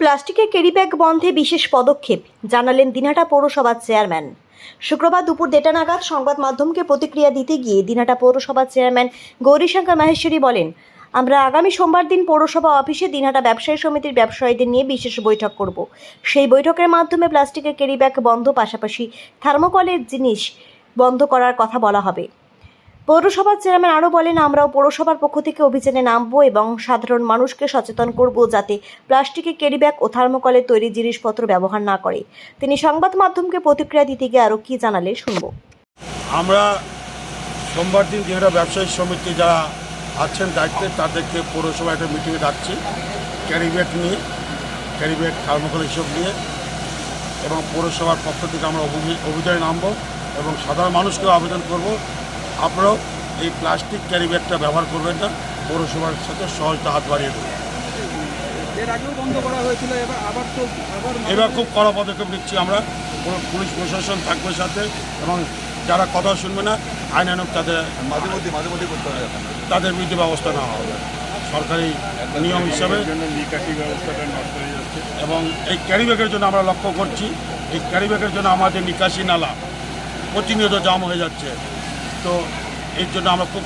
প্লাস্টিকের ক্যারিব্যাগ বন্ধে বিশেষ পদক্ষেপ, জানালেন দিনহাটা পৌরসভার চেয়ারম্যান শুক্রবার দুপুর দেড়টা নাগাদ সংবাদ মাধ্যমকে প্রতিক্রিয়া দিতে গিয়ে দিনহাটা পৌরসভার চেয়ারম্যান গৌরীশঙ্কর মাহেশ্বরী বলেন, আমরা আগামী সোমবার দিন পৌরসভা অফিসে দিনহাটা ব্যবসায়ী সমিতির ব্যবসায়ীদের নিয়ে বিশেষ বৈঠক করব। সেই বৈঠকের মাধ্যমে প্লাস্টিকের ক্যারিব্যাগ বন্ধ পাশাপাশি থার্মোকলের জিনিস বন্ধ করার কথা বলা হবে। পৌরসভার চেয়ারম্যান আরও বলেন, আমরাও পৌরসভার পক্ষ থেকে অভিযানে নামবো এবং সাধারণ মানুষকে সচেতন করব যাতে প্লাস্টিকের ক্যারিব্যাগ ও থার্মোকলের তৈরি জিনিসপত্র ব্যবহার না করে। তিনি সংবাদ মাধ্যমকে প্রতিক্রিয়া দিতে গিয়ে আরও কী জানালে শুনব। আমরা সোমবার দিন যেটা ব্যবসায়ী সমিতি যারা আছেন দায়িত্বে, তাদেরকে পৌরসভা একটা মিটিংয়ে ডাকছি। ক্যারিব্যাগ নিয়ে ক্যারিব্যাগ থার্মোকল হিসেব নিয়ে এবং পৌরসভার পক্ষ থেকে আমরা অভি- অভিযানে নামবো এবং সাধারণ মানুষকেও আবেদন করব। আপনারাও এই প্লাস্টিক ক্যারিব্যাগটা ব্যবহার করবেন না পৌরসভার সাথে সহজতা হাত বাড়িয়ে দেবেন। এর আগেও বন্ধ করা হয়েছিল এবার আবার তো আবার এবার খুব কড়া পদক্ষেপ নিচ্ছি আমরা। পুলিশ প্রশাসন থাকবে সাথে এবং যারা কথা শুনবে না আইনানুক তাদের মাঝে মধ্যে মাঝে মধ্যে করতে এখন তাদের বিরুদ্ধে ব্যবস্থা নেওয়া হবে। সরকারি নিয়ম হিসাবে। এবং এই ক্যারিব্যাগের জন্য আমরা লক্ষ্য করছি এই ক্যারিব্যাগের জন্য আমাদের নিকাশি নালা প্রতিনিয়ত জাম হয়ে যাচ্ছে। তো এর জন্য আমরা খুব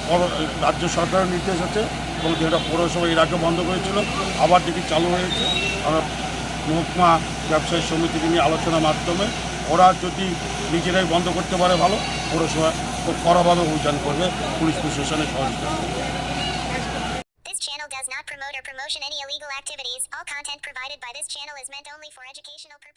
রাজ্য সরকারের নির্দেশ আছে এবং যেটা পৌরসভা এর আগে বন্ধ করেছিল, আবার দেখি চালু হয়েছে, আমরা মহকুমা ব্যবসায়ী সমিতিকে নিয়ে আলোচনার মাধ্যমে ওরা যদি নিজেরাই বন্ধ করতে পারে ভালো, পৌরসভা খুব কড়াভাবে অভিযান করবে, পুলিশ প্রশাসনের সহযোগিতা does not promote or promotion any illegal activities. All content provided by this channel is meant only for educational purposes.